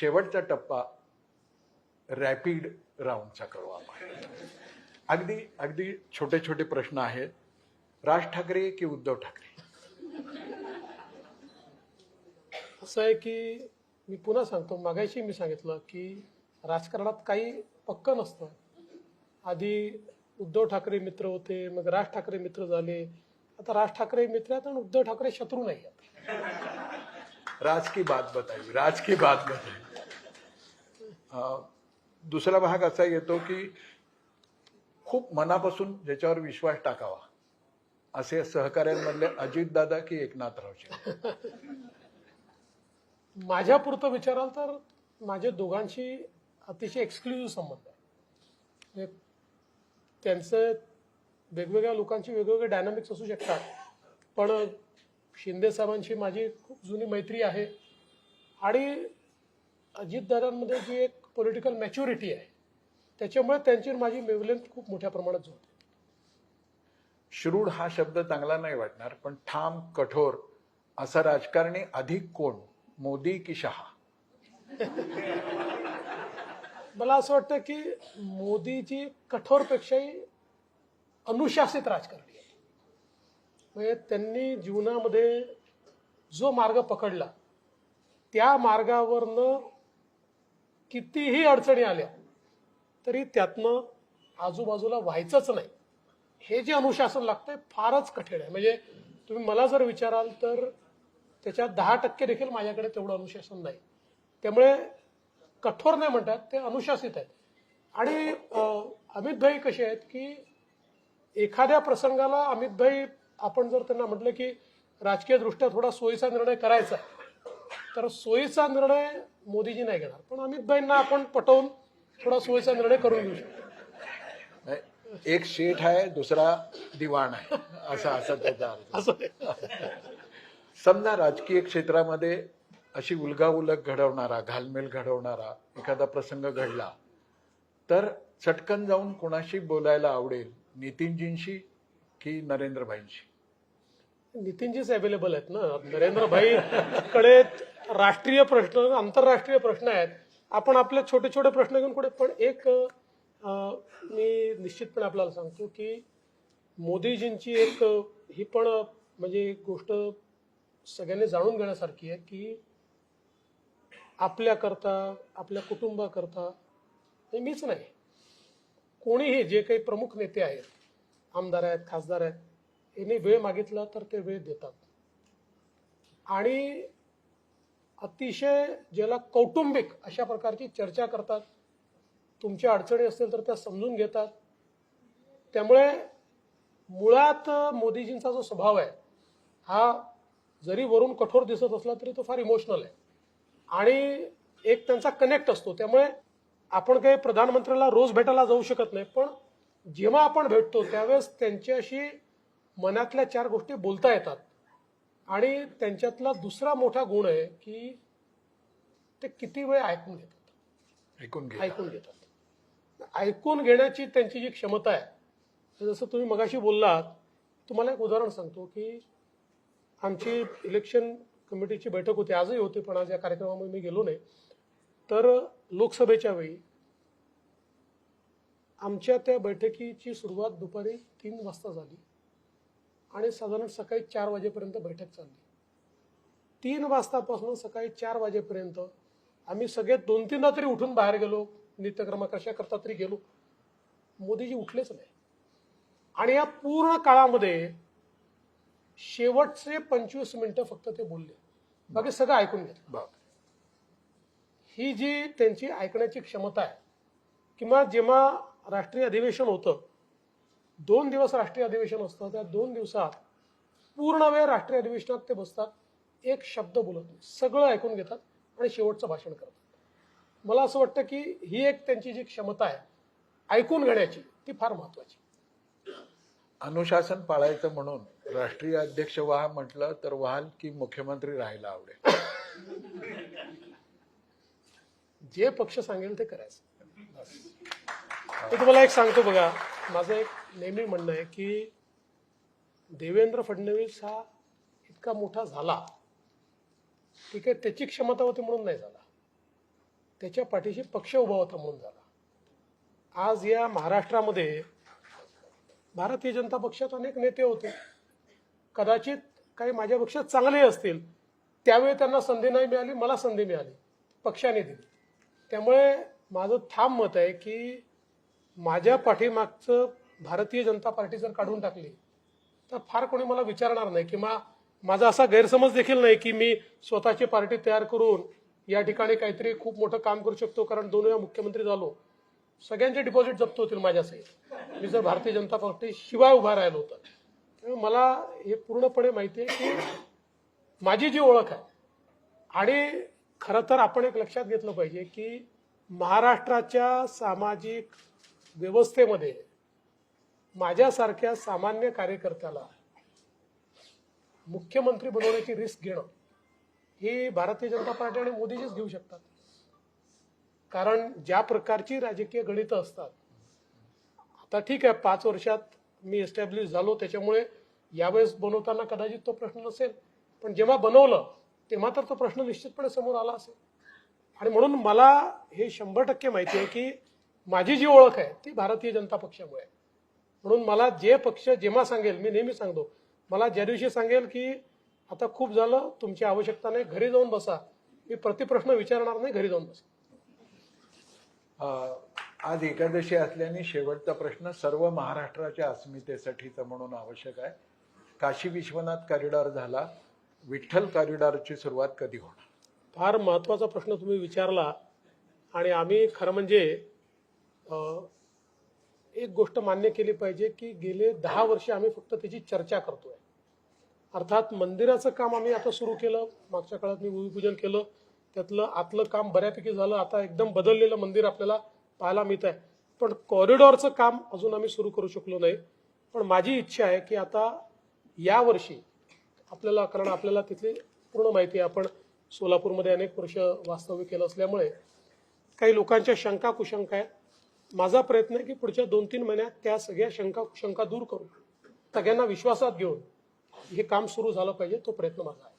शेवटचा टप्पा रॅपिड राऊंडचा करू आपण. अगदी अगदी छोटे छोटे प्रश्न आहेत. राज ठाकरे की उद्धव ठाकरे? असं आहे की मी पुन्हा सांगतो मागायशी मी सांगितलं की राजकारणात काही पक्क नसतं. आधी उद्धव ठाकरे मित्र होते मग राज ठाकरे मित्र झाले. आता राज ठाकरे मित्र आहेत आणि उद्धव ठाकरे शत्रू नाही आहेत. राज की बात बताई राज की बात बताई दुसरा भाग असा येतो की खूप मनापासून ज्याच्यावर विश्वास टाकावा. असे सहकार्यांमधले अजितदादा की एकनाथरावचे माझ्या पुरतं विचाराल तर माझ्या दोघांशी अतिशय एक्सक्लुझिव्ह संबंध आहे. त्यांचे त्यांचं वेगवेगळ्या लोकांची वेगवेगळे डायनामिक्स असू शकतात पण शिंदे साहेबांशी माझी खूप जुनी मैत्री आहे. आणि अजितदादांमध्ये जी एक पॉलिटिकल मॅच्युरिटी आहे त्याच्यामुळे त्यांची माझी वेवलेंथ खूप मोठ्या प्रमाणात जुळते श्रूड हा शब्द चांगला नाही वाटणार पण ठाम कठोर असा राजकारणी अधिक कोण? मोदी की शहा? मला असं वाटतं की मोदीजी कठोरपेक्षाही अनुशासित राजकारणी म्हणजे त्यांनी जीवनामध्ये जो मार्ग पकडला त्या मार्गावरनं कितीही अडचणी आल्या तरी त्यातनं आजूबाजूला व्हायचंच नाही. हे जे अनुशासन लागतंय फारच कठीण आहे. म्हणजे तुम्ही मला जर विचाराल तर त्याच्यात दहा टक्के देखील माझ्याकडे तेवढं अनुशासन नाही. त्यामुळे कठोर नाही म्हणतात ते अनुशासित आहेत. आणि अमित अमितभाई कसे आहेत की एखाद्या प्रसंगाला अमितभाई आपण जर त्यांना म्हटलं की राजकीय दृष्ट्या थोडा सोयीचा निर्णय करायचा तर सोयीचा निर्णय मोदीजी नाही घेणार. पण अमितभाईंना आपण पटवून थोडा सोयीचा निर्णय करून घेऊ शकतो. एक शेठ आहे दुसरा दिवाण आहे. असा असा त्याचा अर्थ. समजा राजकीय क्षेत्रामध्ये अशी उलगाउलग घडवणारा घालमेल घडवणारा एखादा प्रसंग घडला तर चटकन जाऊन कोणाशी बोलायला आवडेल? नितीनजींशी की नरेंद्रभाईंशी? नितीनजीच अवेलेबल आहेत ना. नरेंद्रभाई कडे राष्ट्रीय प्रश्न आंतरराष्ट्रीय प्रश्न आहेत. आपण आपले छोटे छोटे प्रश्न घेऊन पुढे पण एक मी निश्चितपणे आपल्याला सांगतो की मोदीजींची एक ही पण म्हणजे एक गोष्ट सगळ्यांनी जाणून घेण्यासारखी आहे की आपल्याकरता आपल्या कुटुंबाकरता हे मीच नाही. कोणीही जे काही प्रमुख नेते आहेत आमदार आहेत खासदार आहेत यांनी वेळ मागितला तर ते वेळ देतात. आणि अतिशय ज्याला कौटुंबिक अशा प्रकारची चर्चा करतात तुमच्या अडचणी असतील तर त्या समजून घेतात. त्यामुळे मुळात मोदीजींचा जो स्वभाव आहे हा जरी वरून कठोर दिसत असला तरी तो फार इमोशनल आहे. आणि एक त्यांचा कनेक्ट असतो. त्यामुळे आपण काही प्रधानमंत्र्याला रोज भेटायला जाऊ शकत नाही पण जेव्हा आपण भेटतो त्यावेळेस त्यांच्याशी मनातल्या चार गोष्टी बोलता येतात. आणि त्यांच्यातला दुसरा मोठा गुण आहे की ते किती वेळ ऐकून घेतात. ऐकून ऐकून घेतात. ऐकून घेण्याची त्यांची जी क्षमता आहे जसं तुम्ही मगाशी बोललात तुम्हाला एक उदाहरण सांगतो की आमची इलेक्शन कमिटीची बैठक होती. आजही होती पण आज या कार्यक्रमामध्ये मी गेलो नाही. तर लोकसभेच्या वेळी आमच्या त्या बैठकीची सुरुवात दुपारी तीन वाजता झाली आणि साधारण सकाळी चार वाजेपर्यंत बैठक चालली. तीन वाजतापासून सकाळी चार वाजेपर्यंत आम्ही सगळे दोन तीनदा तरी उठून बाहेर गेलो नित्यक्रमा कशा करता तरी गेलो. मोदीजी उठलेच नाही. आणि या पूर्ण काळामध्ये शेवटचे पंचवीस मिनिटं फक्त ते बोलले. बाकी सगळं ऐकून घेतलं. ही जी त्यांची ऐकण्याची क्षमता आहे किंवा जेव्हा राष्ट्रीय अधिवेशन होतं. दोन दिवस राष्ट्रीय अधिवेशन असतं. त्या दोन दिवसात पूर्ण वेळ राष्ट्रीय अधिवेशनात ते बसतात. एक शब्द बोलत सगळं ऐकून घेतात आणि शेवटचं भाषण करतात. मला असं वाटतं की ही एक त्यांची जी क्षमता आहे ऐकून घेण्याची ती फार महत्वाची. अनुशासन पाळायचं म्हणून राष्ट्रीय अध्यक्ष व्हा म्हटलं तर व्हाल की मुख्यमंत्री राहायला आवडेल. जे पक्ष सांगेल ते करायचं. मी तुम्हाला एक सांगतो बघा. माझं एक नेहमी म्हणणं आहे की देवेंद्र फडणवीस हा इतका मोठा झाला. ठीक आहे त्याची क्षमता होती म्हणून नाही झाला. त्याच्या पाठीशी पक्ष उभा होता म्हणून झाला. आज या महाराष्ट्रामध्ये भारतीय जनता पक्षात अनेक नेते होते. कदाचित काही माझ्यापेक्षा चांगले असतील. त्यावेळी त्यांना संधी नाही मिळाली मला संधी मिळाली. पक्षाने दिली. त्यामुळे माझं ठाम मत आहे की माझ्या पाठीमागचं भारतीय जनता पार्टी जर काढून टाकली तर फार कोणी मला विचारणार नाही किंवा माझा असा गैरसमज देखील नाही की मी स्वतःची पार्टी तयार करून या ठिकाणी काहीतरी खूप मोठं काम करू शकतो कारण दोन वेळा मुख्यमंत्री झालो. सगळ्यांचे डिपॉझिट जप्त होतील माझ्यासहित. मी जर भारतीय जनता पार्टी शिवाय उभा राहिलो होतं त्यामुळे मला हे पूर्णपणे माहिती आहे की माझी जी ओळख आहे आणि खरं तर आपण एक लक्षात घेतलं पाहिजे की महाराष्ट्राच्या सामाजिक व्यवस्थेमध्ये माझ्यासारख्या सामान्य कार्यकर्त्याला मुख्यमंत्री बनवण्याची रिस्क घेणं ही भारतीय जनता पार्टी आणि मोदीजीच घेऊ शकतात. कारण ज्या प्रकारची राजकीय गणितं असतात आता ठीक आहे पाच वर्षात मी एस्टॅब्लिश झालो त्याच्यामुळे यावेळेस बनवताना कदाचित तो प्रश्न नसेल. पण जेव्हा बनवलं तेव्हा तर तो प्रश्न निश्चितपणे समोर आला असेल. आणि म्हणून मला हे शंभर टक्के माहिती आहे की माझी जी ओळख आहे ती भारतीय जनता पक्षामुळे आहे. म्हणून मला जे पक्ष जेव्हा सांगेल मी नेहमी सांगतो मला ज्या दिवशी सांगेल की आता खूप झालं तुमची आवश्यकता नाही घरी जाऊन बसा. मी प्रतिप्रश्न विचारणार नाही घरी जाऊन बसा. आज एकादशी असल्याने शेवटचा प्रश्न सर्व महाराष्ट्राच्या अस्मितेसाठीचा म्हणून आवश्यक आहे. काशी विश्वनाथ कॉरिडॉर झाला विठ्ठल कॉरिडॉरची सुरुवात कधी होणार? फार महत्त्वाचा प्रश्न तुम्ही विचारला आणि आम्ही खरं म्हणजे एक गोष्ट मान्य केली पाहिजे की गेले दहा वर्ष आम्ही फक्त त्याची चर्चा करतोय. अर्थात मंदिराचं काम आम्ही आता सुरू केलं. मागच्या काळात मी भूमिपूजन केलं. त्यातलं आतलं काम बऱ्यापैकी झालं. आता एकदम बदललेलं मंदिर आपल्याला पाहायला मिळत आहे पण कॉरिडॉरचं काम अजून आम्ही सुरू करू शकलो नाही. पण माझी इच्छा आहे की आता यावर्षी आपल्याला कारण आपल्याला तिथली पूर्ण माहिती आहे. आपण सोलापूरमध्ये अनेक वर्ष वास्तव्य केलं असल्यामुळे काही लोकांच्या शंका कुशंका आहेत. माझा प्रयत्न आहे की पुढच्या दोन तीन महिन्यात त्या सगळ्या शंका शंका दूर करू सगळ्यांना विश्वासात घेऊन हे काम सुरू झालं पाहिजे तो प्रयत्न माझा आहे.